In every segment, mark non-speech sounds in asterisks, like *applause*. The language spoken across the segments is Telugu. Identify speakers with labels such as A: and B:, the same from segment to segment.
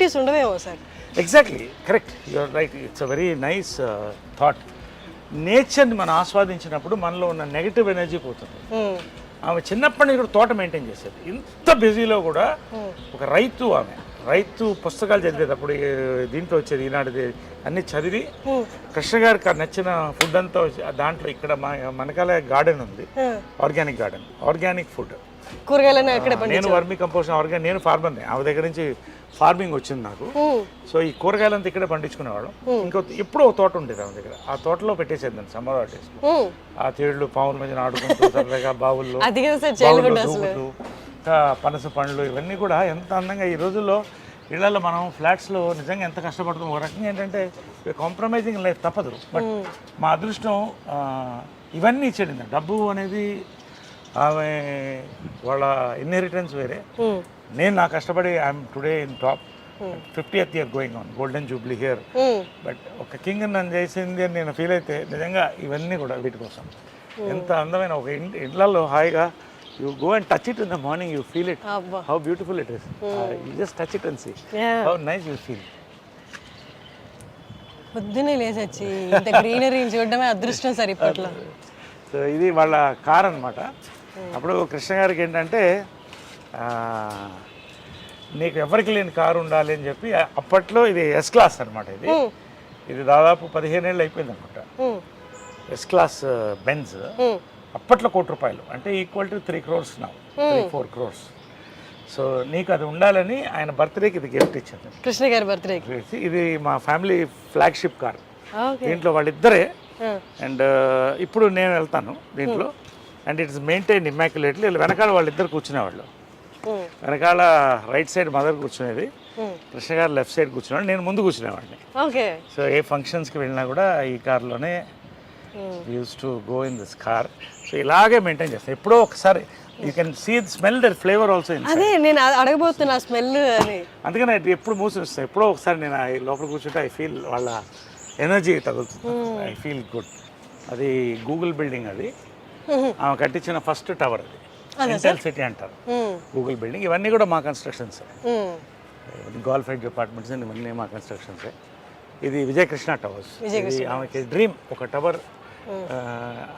A: Negatives ఉండవేమో sir.
B: Exactly correct you're right it's a very nice thought నేచర్ని మనం ఆస్వాదించినప్పుడు మనలో ఉన్న నెగిటివ్ ఎనర్జీ పోతుంది.
A: Hmm.
B: ఆమె చిన్నప్పటి నుంచి కూడా తోట మెయింటైన్ చేసేది. ఇంత బిజీలో కూడా ఒక రైతు ఆమె రైతు పుస్తకాలు చదివేటప్పుడు దీంట్లో వచ్చేది ఈనాటిది అన్ని చదివి కృష్ణ గారికి ఆ నచ్చిన ఫుడ్ అంతా దాంట్లో ఇక్కడ మనకాల గార్డెన్ ఉంది. ఆర్గానిక్ గార్డెన్ ఆర్గానిక్ ఫుడ్
A: కూరగాయలను అక్కడే
B: నేను వర్మి కంపోస్ట్ ఆర్గానిక్ నేను ఫార్మర్ని ఆమె దగ్గర నుంచి ఫార్మింగ్ వచ్చింది నాకు. సో ఈ కూరగాయలంతా ఇక్కడే పండించుకునేవాళ్ళం. ఇంకో ఎప్పుడో ఒక తోట ఉండేది ఆమె దగ్గర. ఆ తోటలో పెట్టేసేది సమ్మర్ హాలిడేస్. ఆ తేళ్ళు పావుల మధ్యన ఆడుకుంటూ సరదాగా బావుల్లో *laughs* దూకుతూ పనస పండ్లు ఇవన్నీ కూడా ఎంత అందంగా ఈ రోజుల్లో ఇళ్ళలో మనం ఫ్లాట్స్లో నిజంగా ఎంత కష్టపడుతున్నాం. ఒక రకంగా ఏంటంటే కాంప్రమైజింగ్ లైఫ్ తప్పదు. బట్ మా అదృష్టం ఇవన్నీ ఇచ్చేది. డబ్బు అనేది ఆమె వాళ్ళ ఇన్హెరిటెన్స్ వేరే. నేను నా కష్టపడి I'm today in top fiftieth year going on golden jubilee here but ఒక కింగ్ నన్ను చేసింది అని నేను ఫీల్ అయితే నిజంగా ఇవన్నీ కూడా వీటి కోసం. ఎంత అందమైన ఒక ఇళ్ళలో హాయిగా you go and touch it in the morning you feel it how beautiful it is you just touch it and see. How nice you feel
A: పొద్దునే లేచొచ్చి ఇంత గ్రీనరీ చూడడమే అదృష్టం సార్ ఇప్పట్లో. *laughs*
B: సో ఇది వాళ్ళ కార్ అనమాట అప్పుడు కృష్ణ గారికి ఏంటంటే నీకు ఎవరికి లేని కారు ఉండాలి అని చెప్పి అప్పట్లో ఇది ఎస్ క్లాస్ అనమాట ఇది. ఇది దాదాపు పదిహేను ఏళ్ళు అయిపోయింది అనుకుంటా. ఎస్ క్లాస్ బెంజ్ అప్పట్లో కోటి రూపాయలు. అంటే ఈక్వల్ టు త్రీ క్రోర్స్ నా త్రీ ఫోర్ క్రోర్స్ సో నీకు అది ఉండాలని ఆయన బర్త్డేకి ఇది గిఫ్ట్ ఇచ్చింది
A: కృష్ణ గారి బర్త్డేకి
B: ఇది మా ఫ్యామిలీ ఫ్లాగ్షిప్ కార్ దీంట్లో వాళ్ళిద్దరే. అండ్ ఇప్పుడు నేను వెళ్తాను దీంట్లో. అండ్ ఇట్స్ మెయింటైన్ ఇమ్మాక్యులేట్లీ వెనకాల వాళ్ళిద్దరు కూర్చునేవాళ్ళు. వెనకాల రైట్ సైడ్ మదర్ కూర్చునేది. కృష్ణ గారు లెఫ్ట్ సైడ్ కూర్చునేవాడు నేను ముందు కూర్చునేవాడిని.
A: ఓకే.
B: సో ఏ ఫంక్షన్స్కి వెళ్ళినా కూడా ఈ కార్లోనే use to go in this car so ఇలాగే మెయింటైన్ చేస్తాను ఎప్పుడో ఒకసారి you can see smell their flavour also
A: అదే నేను అడగబోతున్నా స్మెల్ అని.
B: అందుకని అది ఎప్పుడు మూసిస్తాను ఎప్పుడో ఒకసారి నేను ఆ లోపల కూర్చుంటే ఐ ఫీల్ వాళ్ళ ఎనర్జీ తగులుతుంది. ఐ ఫీల్ గుడ్ అది గూగుల్ బిల్డింగ్ అది. ఆమె కట్టించిన ఫస్ట్ టవర్ అది. సెంట్రల్ సిటీ అంటారు. గూగుల్ బిల్డింగ్ ఇవన్నీ కూడా మా కన్స్ట్రక్షన్స్. గోల్ఫ్ హెడ్ డిపార్ట్మెంట్స్ ఇవన్నీ మా కన్స్ట్రక్షన్స్ ఇది విజయకృష్ణ టవర్స్ ఇది ఆమెకి డ్రీమ్ ఒక టవర్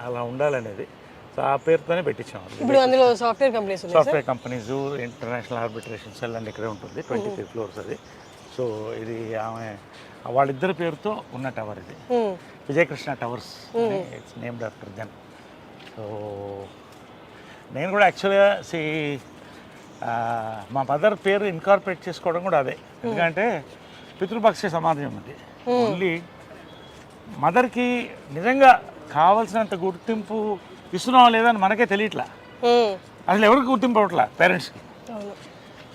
B: అలా ఉండాలనేది. సో ఆ పేరుతోనే పెట్టించాం
A: ఇప్పుడు అందులో software companies
B: software companies international arbitration cell and ఇక్కడే ఉంటుంది ట్వంటీ త్రీ ఫ్లోర్స్ అది. సో ఇది ఆమె వాళ్ళిద్దరి పేరుతో ఉన్న టవర్ ఇది. Vijayakrishna towers it's named after then so నేను కూడా యాక్చువల్గా సి మా మదర్ పేరు ఇన్కార్పొరేట్ చేసుకోవడం కూడా అదే. ఎందుకంటే పితృపక్ష సమాజం అది. ఓన్లీ మదర్కి నిజంగా కావాల్సినంత గుర్తింపు ఇస్తున్నావా లేదని మనకే తెలియట్లా.
A: Hmm.
B: అసలు ఎవరికి గుర్తింపు అవ్వట్లా? పేరెంట్స్కి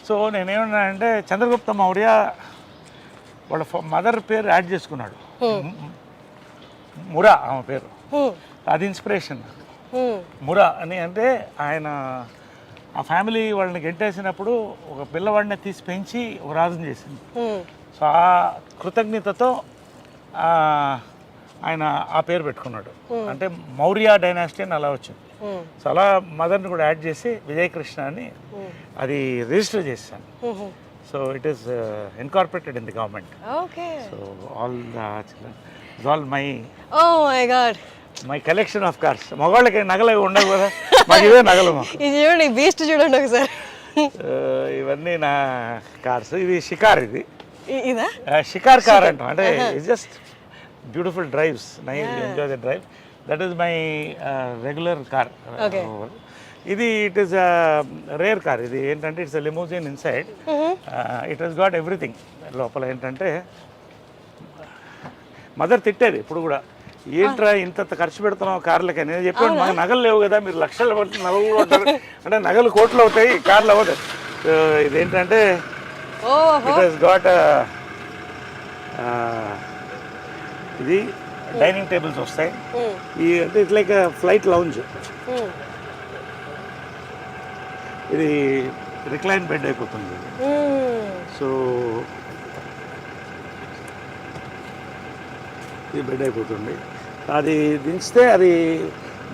B: సో నేనేమన్నానంటే చంద్రగుప్త మౌర్య వాళ్ళ మదర్ పేరు యాడ్ చేసుకున్నాడు. ము- మురా ఆమె పేరు.
A: Hmm.
B: అది ఇన్స్పిరేషన్
A: Hmm.
B: మురా అని అంటే ఆయన ఆ ఫ్యామిలీ వాళ్ళని గెంటేసినప్పుడు ఒక పిల్లవాడిని తీసి పెంచి ఒక రాజుని చేసింది. సో ఆ కృతజ్ఞతతో ఆయన ఆ పేరు పెట్టుకున్నాడు అంటే మౌర్య డైనాసిటీ అని అలా వచ్చింది. సో అలా మదర్ని కూడా యాడ్ చేసి విజయకృష్ణ అని అది రిజిస్టర్ చేశాను. So it is incorporated in the government
A: okay
B: so all the all my
A: oh my god
B: my collection of cars మగవాళ్ళకి నగలు అవి ఉండవు కదా? మాకు ఇవే నగలు
A: ఇది చూడండి బీస్ట్ చూడండి ఒకసారి.
B: ఇవన్నీ నా కార్స్ ఇది షికార్ ఇది.
A: ఇదా?
B: షికార్ కార్ అంటాం. అంటే it's just beautiful drives nigh enjoy the drive that is my regular car. ఇది ఇట్ ఈస్ రేర్ కార్ ఇది ఏంటంటే it's limousine inside it has got everything లోపల ఏంటంటే మదర్ తిట్టేది ఇప్పుడు కూడా. ఏంట్రా ఇంత ఖర్చు పెడుతున్నావు కార్లకి? నేను చెప్పాను మాకు నగలు లేవు కదా మీరు లక్షలు పట్టి నగలు అంటే నగలు కోట్లు అవుతాయి కార్లు సో ఇదేంటంటే ఇట్ హెస్ గాట్ ఇది డైనింగ్ టేబుల్స్ వస్తాయి. ఈ అంటే it like flight lounge
A: Hmm.
B: ఇది రిక్లైన్ బెడ్ అయిపోతుంది.
A: Hmm.
B: సో ఇది బెడ్ అయిపోతుంది. అది దించితే అది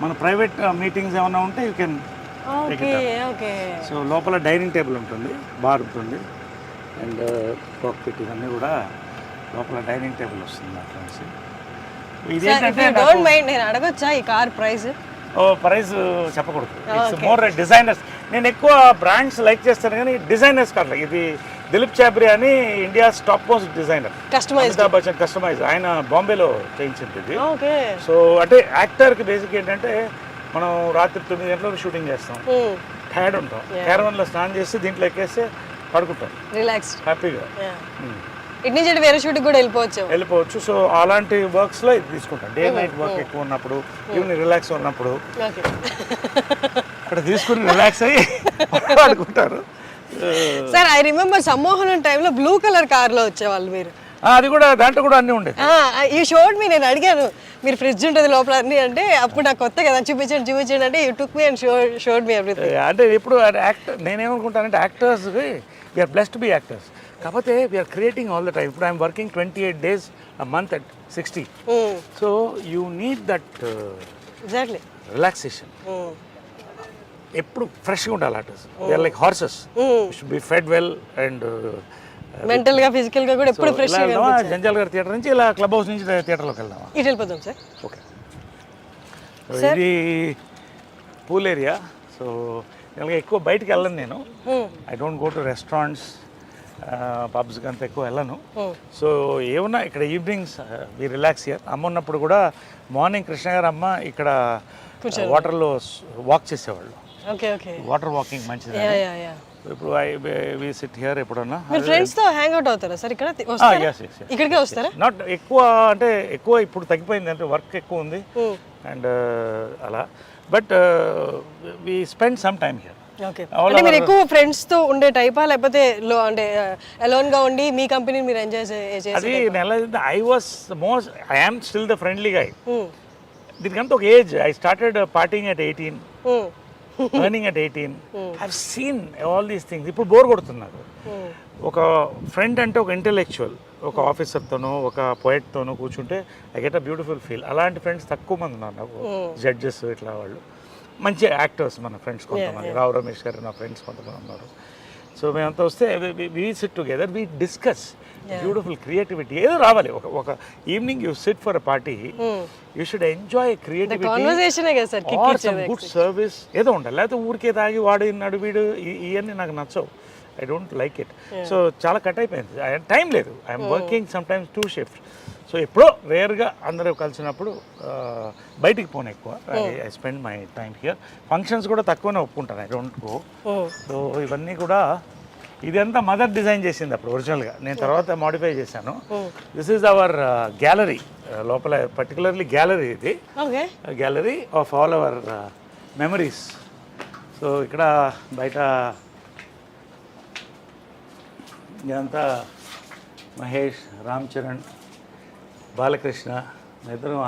B: మన ప్రైవేట్ మీటింగ్స్ ఏమైనా ఉంటే you can
A: okay okay.
B: So లోపల డైనింగ్ టేబుల్ ఉంటుంది బార్ ఉంటుంది. అండ్ కాక్పిట్ ఇవన్నీ కూడా లోపల డైనింగ్ టేబుల్ వస్తుంది అట్లా నుంచి
A: నేను అడగొచ్చా ఈ కార్ ప్రైస్?
B: ఓ ప్రైస్ చెప్పకూడదు. ఇట్స్ మోర్ డిజైనర్స్ నేను ఎక్కువ బ్రాండ్స్ లైక్ చేస్తాను కానీ డిజైనర్స్ కాదు ఇది దిలీప్ చాబ్రి అని India top most designer.
A: Customize
B: Amitabh Bachchan customize ఆయన బాంబేలో చేయించింది ఇది.
A: ఓకే.
B: సో అంటే యాక్టర్కి బేసిక్ ఏంటంటే మనం రాత్రి తొమ్మిది గంటలకు షూటింగ్ చేస్తాం. టైర్డ్ ఉంటాం. క్యారవన్లో స్నానం చేసి దీంట్లో ఎక్కేస్తే పడుకుంటాం.
A: రిలాక్స్డ్
B: హ్యాపీగా
A: ఇటు నుంచి వేరే షూట్కి కూడా వెళ్ళిపోవచ్చు.
B: వెళ్ళిపోవచ్చు. సో అలాంటి వర్క్స్లో ఇది తీసుకుంటాం. డే నైట్ వర్క్ ఎక్కువ ఉన్నప్పుడు ఈవినింగ్ రిలాక్స్ ఉన్నప్పుడు. అక్కడ తీసుకుని రిలాక్స్ అయ్యి *laughs* పడుకుంటారు.
A: సార్ ఐ రిమెంబర్ సమ్మోహనం టైంలో బ్లూ కలర్ కార్లో వచ్చేవాళ్ళు మీరు.
B: అది కూడా దాంట్లో కూడా అన్నీ ఉండేది
A: ఈ షోడ్ మీ నేను అడిగాను మీరు ఫ్రిడ్జ్ ఉంటుంది లోపల అన్ని? అంటే అప్పుడు నాకు కొత్త కదా చూపించండి చూపించండి అంటే you took me and show showed me everything
B: అంటే ఇప్పుడు actor నేనేమనుకుంటానంటే actors we are blessed be actors కాకపోతే we are creating all the time ఇప్పుడు I'm working twenty eight days a month at sixty so you need that
A: exactly
B: relaxation ఎప్పుడు ఫ్రెష్గా ఉండాలి we are like horses should be fed well and
A: మెంటల్గా ఫిజికల్గా కూడా ఎప్పుడు ఫ్రెష్
B: జంజాల్ గారి థియేటర్ నుంచి ఇలా క్లబ్ హౌస్ నుంచి థియేటర్లోకి వెళ్దామా?
A: ఇటు వెళ్ళిపోతాం సార్.
B: ఓకే. ఇది పూల్ ఏరియా. సో ఇలాగ ఎక్కువ బయటికి వెళ్ళను నేను. I don't go to restaurants పబ్స్కి అంత ఎక్కువ వెళ్ళను. సో ఏమన్నా ఇక్కడ ఈవినింగ్స్ వి రిలాక్స్ ఇయర్ అమ్మ ఉన్నప్పుడు కూడా మార్నింగ్ కృష్ణ గారు అమ్మ ఇక్కడ వాటర్లో వాక్ చేసేవాళ్ళు.
A: ఓకే ఓకే
B: వాటర్ వాకింగ్ మంచిది. ఇప్పుడు ఐ వి సిట్ హియర్ ఎప్పుడన్నా.
A: మీరు ఫ్రెండ్స్తో హ్యాంగ్ అవుట్ అవుతారా? సార్ ఇక్కడ
B: ఎస్
A: ఇక్కడికే వస్తారా?
B: నాట్ ఎక్కువ అంటే ఎక్కువ ఇప్పుడు తగ్గిపోయింది అంటే వర్క్ ఎక్కువ ఉంది. అండ్ అలా. Uh, but we spend some time here
A: okay అంటే మీరు ఎక్కువ ఫ్రెండ్స్తో ఉండే టైపా లేకపోతే లో అంటే అలోన్గా ఉండి మీ కంపెనీని మీరు ఎంజాయ్ చేసి
B: అది నెల I was most I am still the friendly guy దీనికంటే ఒక age I started parting at eighteen earning at eighteen have seen all these things ఇప్పుడు బోర్ కొడుతున్నారు. ఒక ఫ్రెండ్ అంటే ఒక ఇంటెలెక్చువల్ ఒక ఆఫీసర్తోనో ఒక పోయట్తోనో కూర్చుంటే I get a beautiful feel అలాంటి ఫ్రెండ్స్ తక్కువ మంది ఉన్నారు నాకు. జడ్జెస్ ఇట్లా వాళ్ళు. మంచి యాక్టర్స్ మన ఫ్రెండ్స్ కొంతమంది. రావు రమేష్ గారు నా ఫ్రెండ్స్ కొంతమంది ఉన్నారు. సో మేమంతా వస్తే we sit together we discuss beautiful creativity ఏదో రావాలి. ఒక ఒక evening you sit for a party you should enjoy creativity or some good service ఏదో ఉండాలి. లేకపోతే ఊరికే తాగి వాడు ఇన్నాడు వీడు ఇవన్నీ నాకు నచ్చవు. I don't like it so చాలా కట్ అయిపోయింది. టైం లేదు. I'm working some times two shift so ఎప్పుడో రేర్గా అందరూ కలిసినప్పుడు బయటికి పోను ఎక్కువ. I spend my time here functions కూడా తక్కువనే ఒప్పుకుంటాను. ఐ డోంట్ గో సో ఇవన్నీ కూడా ఇదంతా మదర్ డిజైన్ చేసింది అప్పుడు ఒరిజినల్గా. నేను తర్వాత మాడిఫై చేశాను. దిస్ ఈజ్ అవర్ గ్యాలరీ లోపల పర్టికులర్లీ గ్యాలరీ ఇది.
A: Okay.
B: Gallery of all our memories so ఇక్కడ బయట ఇదంతా మహేష్ రామ్ చరణ్ బాలకృష్ణ ఇద్దరం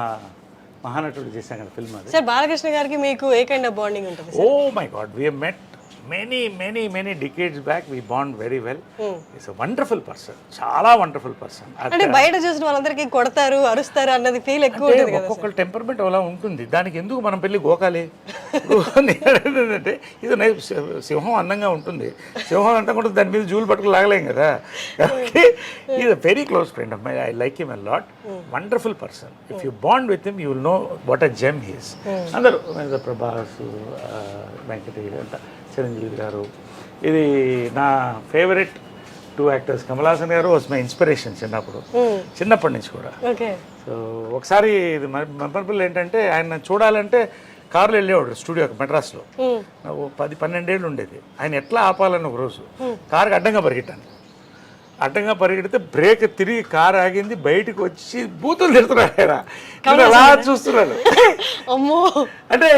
B: మహానటుడు చేశాం కదా ఫిల్మ్ అది.
A: సార్ బాలకృష్ణ గారికి మీకు ఏ కైండ్ ఆఫ్ బాండింగ్ ఉంటుంది
B: ఓ my god we met many many many decades back we bond very well it's wonderful person చాలా వండర్ఫుల్ పర్సన్
A: అంటే బయట చూసిన వాళ్ళందరికీ కొడతారు అరుస్తారు అన్నది ఫీల్ ఎక్కువ
B: ఒక్కొక్కరు టెంపర్మెంట్ అలా ఉంటుంది. దానికి ఎందుకు మనం పెళ్ళి గోకాలి? ఏంటంటే ఇది సింహం అందంగా ఉంటుంది. సింహం అంతా కూడా దాని మీద జూలు పట్టుకు లాగలేం కదా? కాబట్టి is a very close friend my I like him a lot wonderful person if you bond with him you will know what a gem he's అందరూ ప్రభాస్ వెంకటేష్ అంతా చిరంజీవి గారు. ఇది నా favourite two actors Kamal Haasan garu was my inspiration చిన్నప్పుడు. చిన్నప్పటి నుంచి కూడా.
A: ఓకే
B: సో ఒకసారి ఇది మెమరబుల్ ఏంటంటే ఆయన చూడాలంటే కారులో వెళ్ళేవాడు స్టూడియోకి మెడ్రాస్లో నాకు పది పన్నెండేళ్ళు ఉండేది. ఆయన ఎట్లా ఆపాలని ఒక రోజు. కారుకి అడ్డంగా పరిగెట్టాను. అడ్డంగా పరిగెడితే బ్రేక్ తిరిగి కారు ఆగింది బయటకు వచ్చి బూతులు తిడుతున్నాడు ఆయన. అలా చూస్తున్నాడు *laughs*
A: అమ్మో!
B: అంటే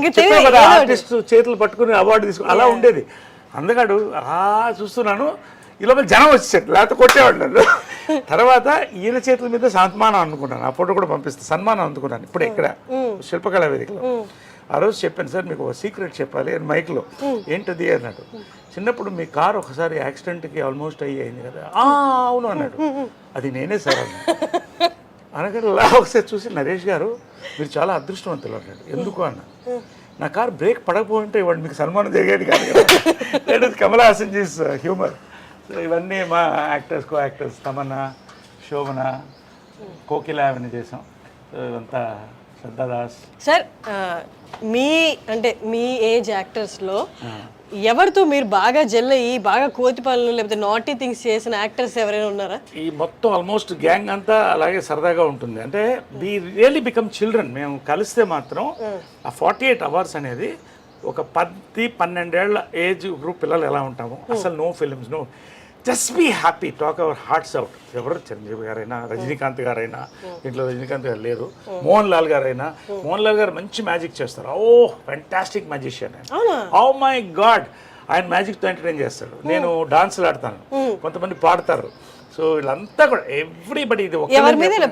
B: చెప్పావు కదా. ఆర్టిస్ట్ చేతులు పట్టుకుని అవార్డు తీసుకు అలా ఉండేది. అందగాడు అలా చూస్తున్నాను. ఈ లోపల జనం వచ్చేసాడు లేకపోతే కొట్టేవాడు నన్ను. *laughs* తర్వాత ఈయన చేతుల మీద సన్మానం అనుకున్నాను. ఆ ఫోటో కూడా పంపిస్తే సన్మానం అందుకున్నాను ఇప్పుడు ఇక్కడ శిల్పకళా వేదికలో. ఆ రోజు చెప్పాను సార్ మీకు ఒక సీక్రెట్ చెప్పాలి. అని మైక్లో ఏంటది? అన్నాడు. చిన్నప్పుడు మీ కార్ ఒకసారి యాక్సిడెంట్కి ఆల్మోస్ట్ అయ్యింది కదా. "ఆ, అవును అన్నాడు. అది నేనే సార్ అన్నాడు. *laughs* అనగానే అలా ఒకసారి చూసి నరేష్ గారు మీరు చాలా అదృష్టవంతులు అన్నాడు. ఎందుకు అన్న? నా కార్ బ్రేక్ పడకపోయింటే ఇవాడు మీకు సన్మానం జరిగేది కాదు కదా. Kamal Haasan Gs humour. So ఇవన్నీ మా actors co actors Tamannaah Shobhana Kokila అవన్నీ చేసాం. సో ఇదంతా శ్రద్ధాదాస్.
A: సార్ మీ అంటే మీ ఏజ్ యాక్టర్స్లో ఎవరితో మీరు బాగా జెల్ అయ్యి బాగా కోతి పనులు లేకపోతే నాటీ థింగ్స్ చేసిన యాక్టర్స్ ఎవరైనా ఉన్నారా?
B: ఈ మొత్తం ఆల్మోస్ట్ గ్యాంగ్ అంతా అలాగే సరదాగా ఉంటుంది. అంటే వి రియల్లీ బికమ్ చిల్డ్రన్ మేము కలిస్తే మాత్రం ఆ. ఫార్టీ ఎయిట్ అవర్స్ అనేది ఒక పది పన్నెండేళ్ళ ఏజ్ గ్రూప్ పిల్లలు ఎలా ఉంటాము. అసలు no films no just be happy talk our hearts out ఎవరు చిరంజీవి గారైనా రజనీకాంత్ గారైనా ఇంట్లో రజనీకాంత్ గారు లేరు మోహన్ లాల్ గారైనా మోహన్ లాల్ గారు మంచి మ్యాజిక్ చేస్తారు. Oh fantastic magician oh my God ఆయన మ్యాజిక్తో ఎంటర్టైన్ చేస్తాడు. నేను డాన్స్లు ఆడతాను. కొంతమంది పాడతారు. సో వీళ్ళంతా కూడా ఎవ్రీబడి ఇది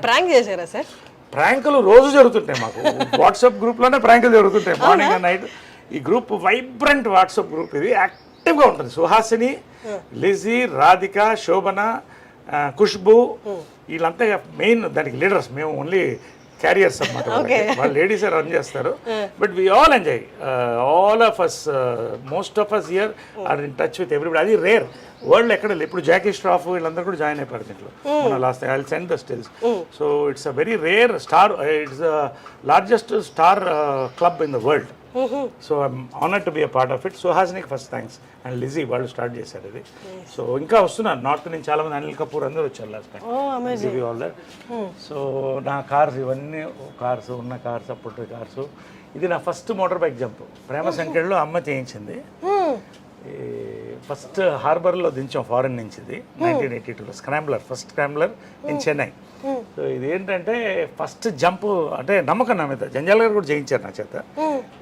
A: ప్రాంక్ చేశారా సార్?
B: ప్రాంకులు రోజు జరుగుతుంటాయి మాకు. వాట్సాప్ గ్రూప్లోనే ప్రాంకులు జరుగుతుంటాయి. మార్నింగ్ అండ్ నైట్ ఈ గ్రూప్ వైబ్రెంట్ వాట్సాప్ గ్రూప్ ఇది. యాక్టివ్గా ఉంటుంది. సుహాసిని లిజీ రాధిక శోభన ఖుష్బు వీళ్ళంతా మెయిన్ దానికి లీడర్స్. మేము ఓన్లీ క్యారియర్స్ అన్నమాట వాళ్ళకి. వాళ్ళు లేడీస్ రన్ చేస్తారు. But we all enjoy all of us most of us year are in touch with everybody అది రేర్ వరల్డ్ ఎక్కడ లేదు. ఇప్పుడు జాకీ స్ట్రాఫ్ వీళ్ళందరూ కూడా జాయిన్ అయిపోయారు దీంట్లో. మన last I send the stills so it's a very rare star it's largest star club in the world so I'm honour to be a part of it సుహాసినికి first thanks and Lizzie వాళ్ళు స్టార్ట్ చేశారు ఇది. సో ఇంకా వస్తున్నారు. నార్త్ నుంచి చాలా మంది అనిల్ కపూర్ అందరూ వచ్చారు last time all that so నా కార్స్ ఇవన్నీ కార్స్ ఉన్న కార్స్ అప్పుడు కార్స్. ఇది నా ఫస్ట్ మోటార్ బైక్ జంప్ ప్రేమ సంఖ్యలో అమ్మ చేయించింది. ఫస్ట్ హార్బర్లో దించాం ఫారెన్ నుంచి ఇది. నైన్టీన్ ఎయిటీ టూలో scrambler first scrambler in Chennai so ఇది ఏంటంటే ఫస్ట్ జంప్ అంటే నమ్మకం నా మీద. జంజాల్ గారు కూడా చేయించారు నా చేత.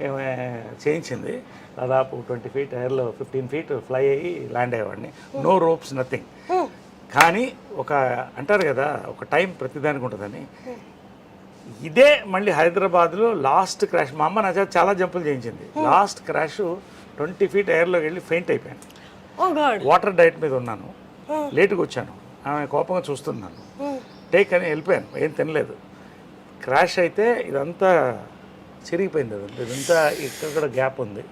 B: ఏమే చేయించింది. దాదాపు ట్వంటీ ఫీట్ ఎయిర్లో ఫిఫ్టీన్ ఫీట్ ఫ్లై అయ్యి ల్యాండ్ అయ్యేవాడిని. No ropes nothing. కానీ ఒక అంటారు కదా ఒక టైం ప్రతిదానికి ఉంటుందని. ఇదే మళ్ళీ హైదరాబాద్లో లాస్ట్ క్రాష్. మా అమ్మ నా చేత చాలా జంపులు చేయించింది. లాస్ట్ క్రాష్ ట్వంటీ ఫీట్ ఎయిర్లోకి వెళ్ళి ఫెయింట్ అయిపోయాను. వాటర్ డైట్ మీద ఉన్నాను. లేటుగా వచ్చాను. ఆమె కోపంగా చూస్తున్నాను. టేక్ అని వెళ్ళిపోయాను. ఏం తినలేదు. క్రాష్ అయితే ఇదంతా చిరిగిపోయింది అదంతా ఇదంతా ఇక్కడ గ్యాప్ ఉంది.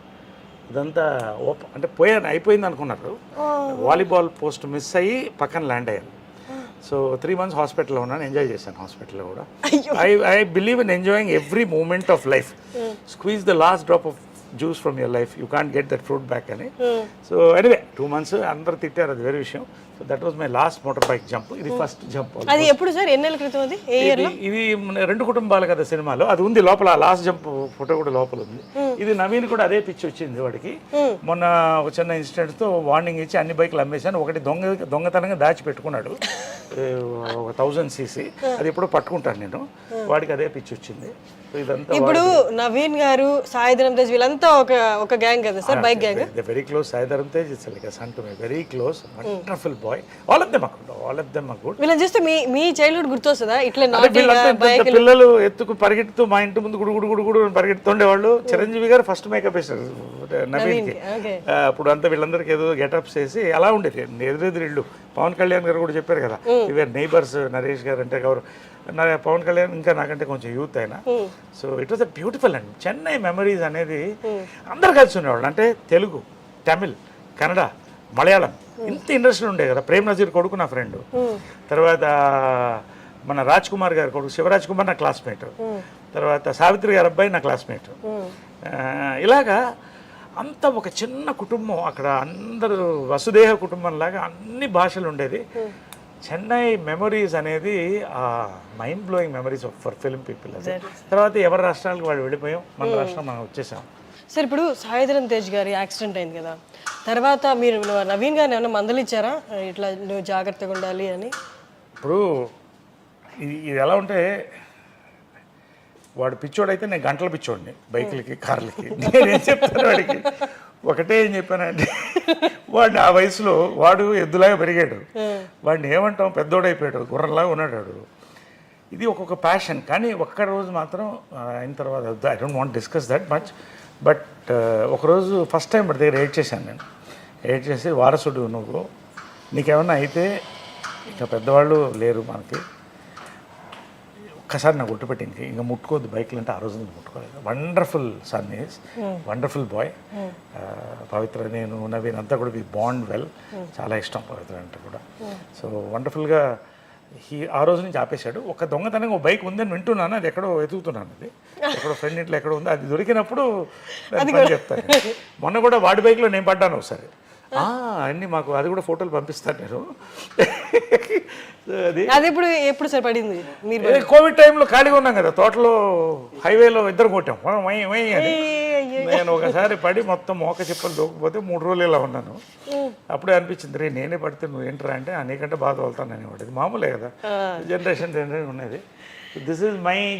B: ఇదంతా ఓప అంటే పోయాను అయిపోయింది అనుకున్నారు. వాలీబాల్ పోస్ట్ మిస్ అయ్యి పక్కన ల్యాండ్ అయ్యాను. సో త్రీ మంత్స్ హాస్పిటల్లో ఉన్నాను ఎంజాయ్ చేశాను హాస్పిటల్లో కూడా. I I believe in enjoying every moment of life. Squeeze the last drop of juice from your life you can't get that fruit back అని. సో ఎనివే టూ మంత్స్ అందరు తిట్టారు. అది వేరే విషయం. So that was my last motor bike jump ఇది ఫస్ట్ జంప్
A: అది ఎప్పుడు సార్? క్రితం అది?
B: ఇది రెండు కుటుంబాలు కదా సినిమాలో. అది ఉంది లోపల. లాస్ట్ జంప్ ఫోటో కూడా లోపల ఉంది. ఇది నవీన్ కూడా అదే పిచ్చి వచ్చింది వాడికి. మొన్న ఒక చిన్న ఇన్సిడెంట్తో వార్నింగ్ ఇచ్చి అన్ని బైక్లు అమ్మేశాను. ఒకటి దొంగ దొంగతనంగా దాచి పెట్టుకున్నాడు ఏ, *laughs* ఒక థౌజండ్ సీసీ అది ఎప్పుడో పట్టుకుంటాను నేను. వాడికి అదే పిచ్చి వచ్చింది.
A: ఇప్పుడు నవీన్ గారు సాయిధరం తేజ్ వీళ్ళంతా ఒక ఒక గ్యాంగ్ కదా sir? Bike gang
B: very close Sai Dharam Tej it's like son to my. Very close wonderful boy all of them all of them good
A: వీళ్ళని చూస్తే మీ మీ చైల్డ్హుడ్ గుర్తొస్తుందా? ఇట్లా
B: ఇంత పిల్లలు ఎత్తుకు పరిగెడుతూ మా ఇంటి ముందు గుడు గుడు గుడు పరిగెడుతుండేవాళ్ళు చిరంజీవి గారు ఫస్ట్ మేకప్ వేశారు నవీన్కి ఆ, అప్పుడు అంతా వీళ్ళందరికీ ఏదో గెటప్స్ వేసి అలా ఉండేది ఎదురెదురు ఇల్లు పవన్ కళ్యాణ్ గారు కూడా చెప్పారు కదా ఇవే నైబర్స్ నరేష్ గారు అంటే నా- పవన్ కళ్యాణ్ ఇంకా నాకంటే కొంచెం యూత్ అయినా so it was a beautiful అండి చెన్నై మెమరీస్ అనేది అందరు కలిసి ఉండేవాళ్ళు. అంటే తెలుగు తమిళ్ కన్నడ మలయాళం ఇంత ఇండస్ట్రీ ఉండే కదా. ప్రేమ్ నజీర్ కొడుకు నా ఫ్రెండ్ తర్వాత మన రాజ్ కుమార్ గారి కొడుకు శివరాజ్ కుమార్ నా క్లాస్మేట్ తర్వాత సావిత్రి గారి అబ్బాయి నా క్లాస్మేట్ ఇలాగా అంత ఒక చిన్న కుటుంబం అక్కడ అందరూ వసుదేహ కుటుంబం లాగా అన్ని భాషలు ఉండేది. చెన్నై మెమరీస్ అనేది mind blowing memories for film people అది. తర్వాత ఎవరి రాష్ట్రాలకు వాళ్ళు వెళ్ళిపోయాం మన రాష్ట్రం మనం వచ్చేసాం.
A: సార్ ఇప్పుడు సాయిధరం తేజ్ గారి యాక్సిడెంట్ అయింది కదా. తర్వాత మీరు నవీన్ గారిని ఏమైనా మందలిచ్చారా ఇట్లా నువ్వు జాగ్రత్తగా ఉండాలి అని.
B: ఇప్పుడు ఇది ఇది ఎలా ఉంటే వాడు పిచ్చోడైతే నేను గంటల పిచ్చోడిని బైకులకి కార్లకి. నేనేం చెప్తాను వాడికి? ఒకటే ఏం చెప్పానంటే వాడు ఆ వయసులో వాడు ఎద్దులాగా పెరిగాడు. వాడిని ఏమంటాం? పెద్దోడైపోయాడు గుర్రంలాగా ఉన్నాడు వాడు ఇది ఒక్కొక్క ప్యాషన్ కానీ ఒక్క రోజు మాత్రం అయిన తర్వాత I don't want discuss that much but ఒకరోజు ఫస్ట్ టైం వాడి దగ్గర ఎయిట్ చేశాను నేను. ఎయిట్ చేసి వారసుడు నువ్వు. నీకేమన్నా అయితే ఇంకా పెద్దవాళ్ళు లేరు మనకి. ఒక్కసారి నాకు గుర్తుపెట్టింది. ఇంకా ముట్టుకోవద్దు బైక్లు అంటే ఆ రోజు ముట్టుకోలేదు. Wonderful son is wonderful boy Pavitra నేను నవీన్ అంతా కూడా వి బాండ్ వెల్ చాలా ఇష్టం పవిత్ర అంటే కూడా. సో వండర్ఫుల్గా హీ ఆ రోజు నుంచి ఆపేశాడు. ఒక దొంగతనంగా ఒక బైక్ ఉందని వింటున్నాను. అది ఎక్కడో వెతుకుతున్నాను అది. ఎక్కడో ఫ్రెండ్ ఇంట్లో ఎక్కడో ఉంది. అది దొరికినప్పుడు చెప్తాను. మొన్న కూడా వాడి బైక్లో నేను పడ్డాను ఒకసారి. *laughs* అన్నీ మాకు అది కూడా ఫోటోలు పంపిస్తాను నేను. అది
A: అది ఇప్పుడు ఎప్పుడు సార్ పడింది? మీరు
B: ఏ, కోవిడ్ టైంలో ఖాళీగా ఉన్నాం కదా తోటలో హైవేలో ఇద్దరు కొట్టాం. వై, వై, వై అని. నేను ఒకసారి పడి మొత్తం మోక చెప్పలు దూకపోతే మూడు రోజులు ఇలా ఉన్నాను. అప్పుడే అనిపించింది రే నేనే పడితే నువ్వు ఏంట్రా అంటే "ఆ, నీకంటే బాధ వెళ్తాను అనేవాడు ఇది మామూలే కదా జనరేషన్ జనరేషన్ ఉన్నది. This is my